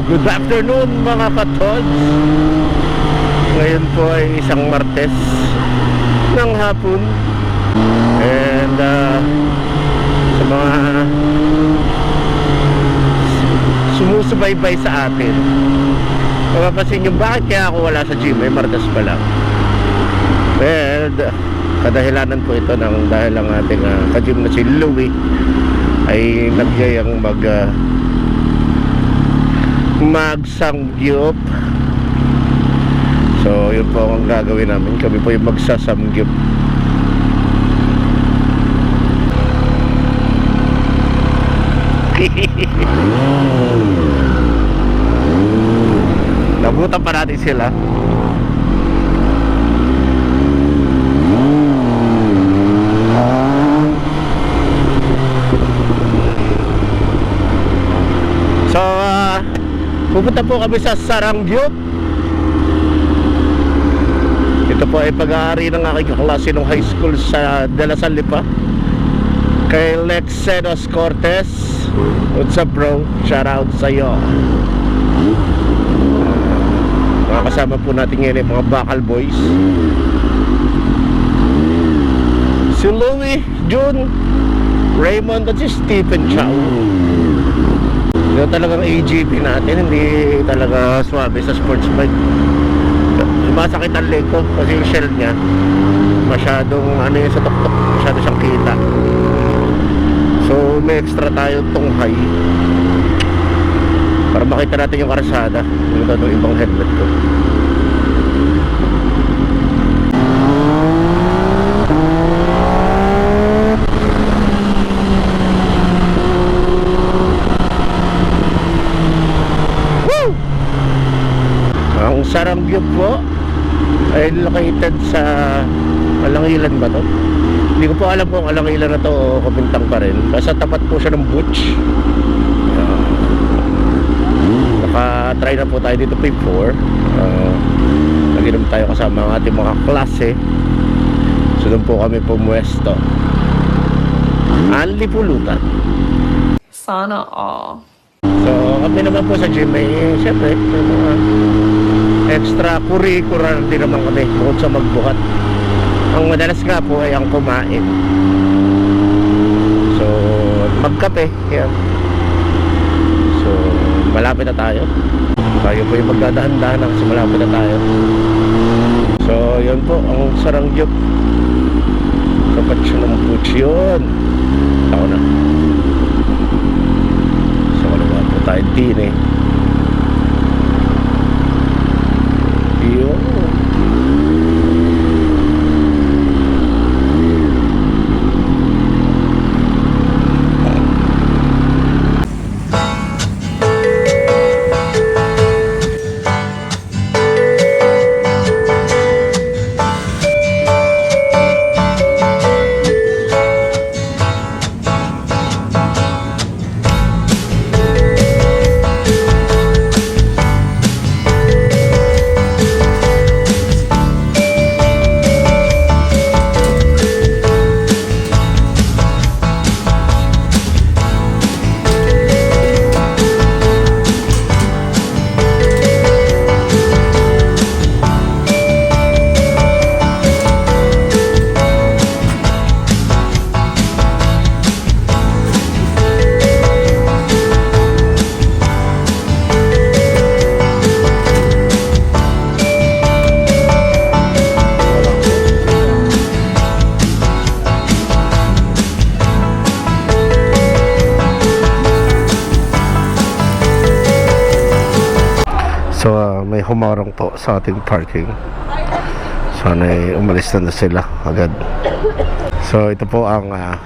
Good afternoon mga katods Ngayon po ay isang Martes ng hapon. And uh, sa mga sumusubaybay sa atin Mapapansin nyo bakit kaya ako wala sa gym? Ay Martes pa lang. Well, d- kadahilanan po ito ng dahil ang ating uh, ka-gym na si Louie ay nagyayang mag uh, magsamgyup. So yun po ang gagawin namin. Kami po yung magsasamgyup. Nabutan pa natin sila So, ah, pupunta po kami sa Sarangyup. Ito po ay pag-aari ng aking kaklase ng high school sa De La Salle pa. Kay Lex Sedos Cortez. What's up bro? Shout out sa iyo. Mga kasama po natin ngayon yung mga Bakal Boys. Si Louie, June, Raymond at si Stephen Chow. Ito talagang AGP natin, hindi talaga swabe sa sports bike. Masakit ang leg ko kasi yung shell niya masyadong ano yun sa tuktok, masyado siyang kita. So may extra tayo tunghay para makita natin yung karsada. Yung ito yung ibang helmet ko. Woo! Ang Sarangyup po ay located sa Alangilan ba to? Hindi ko po alam kung Alangilan na to o Kabintang pa rin. Basta tapat po siya ng Butch. Uh, Naka-try na po tayo dito before. Uh, Naginom tayo kasama ang ating mga klase. So doon po kami pumuesto. Anli pulutan. Sana all. So, kami naman po sa gym ay, siyempre, may mga extra-curricular din naman kami bukod sa magbuhat. Ang madalas nga po ay ang kumain. So, magkape, yan. So, malapit na tayo. Tayo po yung magdadahan-dahan kasi malapit na tayo. So, yun po, ang sarangyup. Dapat siya ng puts yun. Ako na. So wala po tayo din eh. So ah, may humarang po sa ating parking. Sana ay umalis na, na sila agad. So ito po ang ah,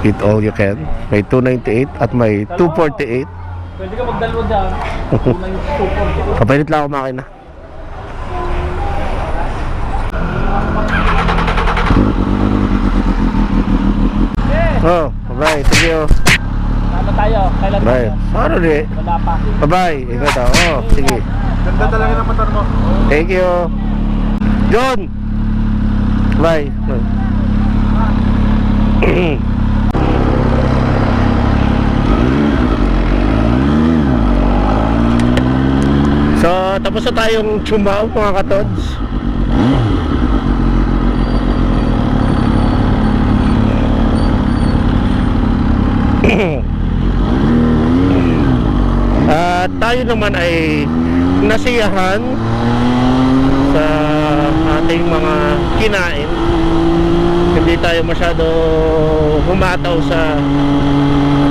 Eat All You Can. May 298 at may 248. Pwede ka magdalawa dyan. Kapalit lang ako makina. Oh, bye. Thank you. Sama tayo. Kailan Bye. tayo? Ano di? Wala pa. Bye-bye. Ikaw daw. Oh, sige. Ganda talaga ng motor mo. Thank you. John. Bye. isa tayong chumao mga katods. At tayo naman ay nasiyahan sa ating mga kinain. Hindi tayo masyado humataw sa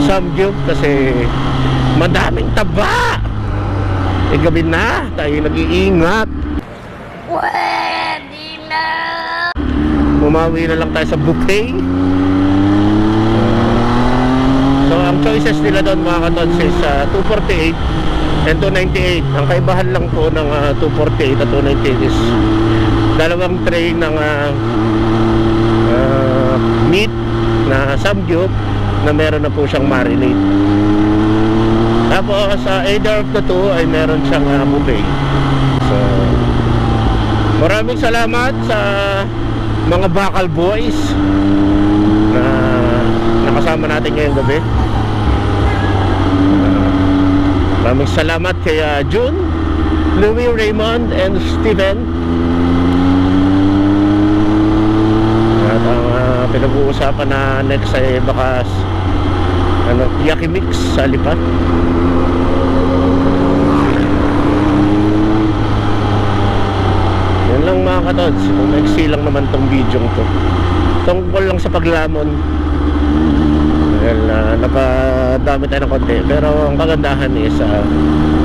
Samgyup kasi madaming taba. E gabi na, tayo nag-iingat. Pwede na. Bumawi na lang tayo sa buffet. So ang choices nila doon mga katons is uh, 248 and 298. Ang kaibahan lang po ng uh, 248 at 298 is dalawang tray ng uh, uh, meat na samgyup na meron na po siyang marinade. Tapos sa either of the two ay meron siyang uh, buffet. So maraming salamat sa mga bakal boys na nakasama natin ngayong gabi. Maraming salamat kay uh, June, Louis, Raymond, and Steven. At ang uh, pinag-uusapan na next ay baka ano, Yakimix sa lipat. Yan lang mga katods, kung lang naman tong video to. Tungkol lang sa paglamon. Well, uh, napadami tayo ng konti. Pero ang kagandahan is, uh,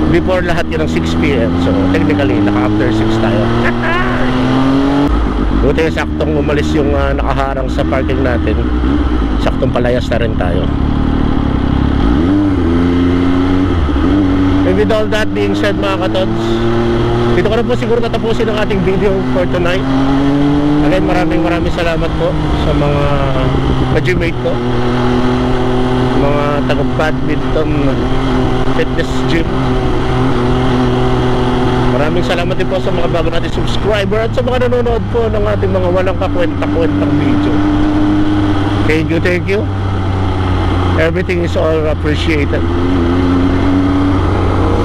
before lahat yun ng 6pm. So, technically, naka after 6 tayo. Buti saktong umalis yung uh, nakaharang sa parking natin. Saktong palayas na rin tayo. And with all that being said mga katods, dito ko na po siguro natapusin ang ating video for tonight. Again, maraming maraming salamat po sa mga ka-gymate ko. Mga taga-badminton fitness gym. Maraming salamat din po sa mga bago natin subscriber at sa mga nanonood po ng ating mga walang kakwenta-kwentang video. Thank you, thank you. Everything is all appreciated.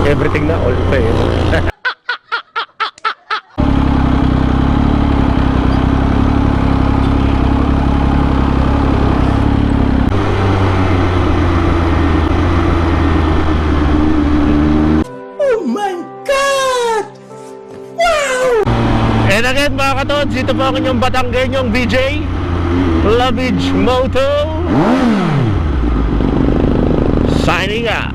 Everything na all pa eh. mga katods, dito po ang inyong Batanggenyong BJ Lovage Moto. Signing out